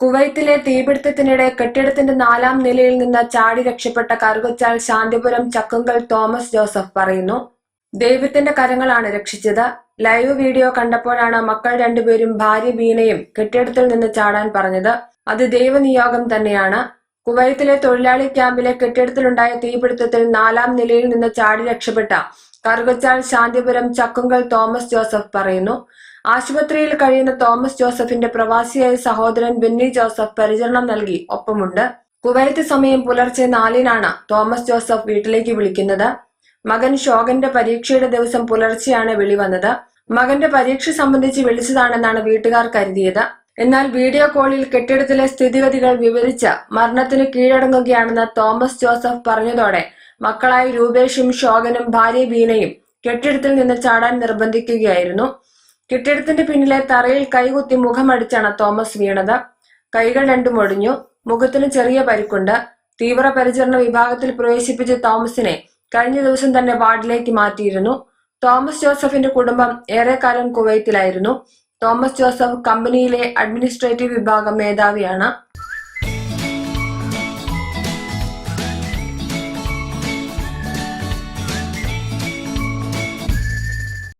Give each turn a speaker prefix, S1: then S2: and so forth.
S1: കുവൈത്തിലെ തീപിടുത്തത്തിനിടെ കെട്ടിടത്തിന്റെ നാലാം നിലയിൽ നിന്ന് ചാടി രക്ഷപ്പെട്ട കറുകച്ചാൽ ശാന്തിപുരം ചക്കുങ്കൽ തോമസ് ജോസഫ് പറയുന്നു. ദൈവത്തിന്റെ കരങ്ങളാണ് രക്ഷിച്ചത്. ലൈവ് വീഡിയോ കണ്ടപ്പോഴാണ് മക്കൾ രണ്ടുപേരും ഭാര്യ ബീനയും കെട്ടിടത്തിൽ നിന്ന് ചാടാൻ പറഞ്ഞത്. അത് ദൈവനിയോഗം തന്നെയാണ്. കുവൈത്തിലെ തൊഴിലാളി ക്യാമ്പിലെ കെട്ടിടത്തിലുണ്ടായ തീപിടുത്തത്തിൽ നാലാം നിലയിൽ നിന്ന് ചാടി രക്ഷപ്പെട്ട കറുകച്ചാൽ ശാന്തിപുരം ചക്കുങ്കൽ തോമസ് ജോസഫ് പറയുന്നു. ആശുപത്രിയിൽ കഴിയുന്ന തോമസ് ജോസഫിന്റെ പ്രവാസിയായ സഹോദരൻ ബെന്നി ജോസഫ് പരിചരണം നൽകി. ഒപ്പമുണ്ട്. കുവൈത്ത് സമയം പുലർച്ചെ നാലിനാണ് തോമസ് ജോസഫ് വീട്ടിലേക്ക് വിളിക്കുന്നത്. മകൻ ഷോകന്റെ പരീക്ഷയുടെ ദിവസം പുലർച്ചെയാണ് വിളി വന്നത് മകന്റെ പരീക്ഷ സംബന്ധിച്ച് വിളിച്ചതാണെന്നാണ് വീട്ടുകാർ കരുതിയത്. എന്നാൽ വീഡിയോ കോളിൽ കെട്ടിടത്തിലെ സ്ഥിതിഗതികൾ വിവരിച്ച് മരണത്തിന് കീഴടങ്ങുകയാണെന്ന് തോമസ് ജോസഫ് പറഞ്ഞതോടെ മക്കളായ രൂപേഷും ഷോകനും ഭാര്യ ബീനയും കെട്ടിടത്തിൽ നിന്ന് ചാടാൻ നിർബന്ധിക്കുകയായിരുന്നു. കെട്ടിടത്തിന്റെ പിന്നിലെ തറയിൽ കൈകുത്തി മുഖമടിച്ചാണ് തോമസ് വീണത്. കൈകൾ രണ്ടും ഒടിഞ്ഞു. മുഖത്തിന് ചെറിയ പരിക്കുണ്ട്. തീവ്ര പരിചരണ വിഭാഗത്തിൽ പ്രവേശിപ്പിച്ച തോമസിനെ കഴിഞ്ഞ ദിവസം തന്നെ വാർഡിലേക്ക് മാറ്റിയിരുന്നു. തോമസ് ജോസഫിന്റെ കുടുംബം ഏറെക്കാലം കുവൈത്തിലായിരുന്നു. തോമസ് ജോസഫ് കമ്പനിയിലെ അഡ്മിനിസ്ട്രേറ്റീവ് വിഭാഗം മേധാവിയാണ്.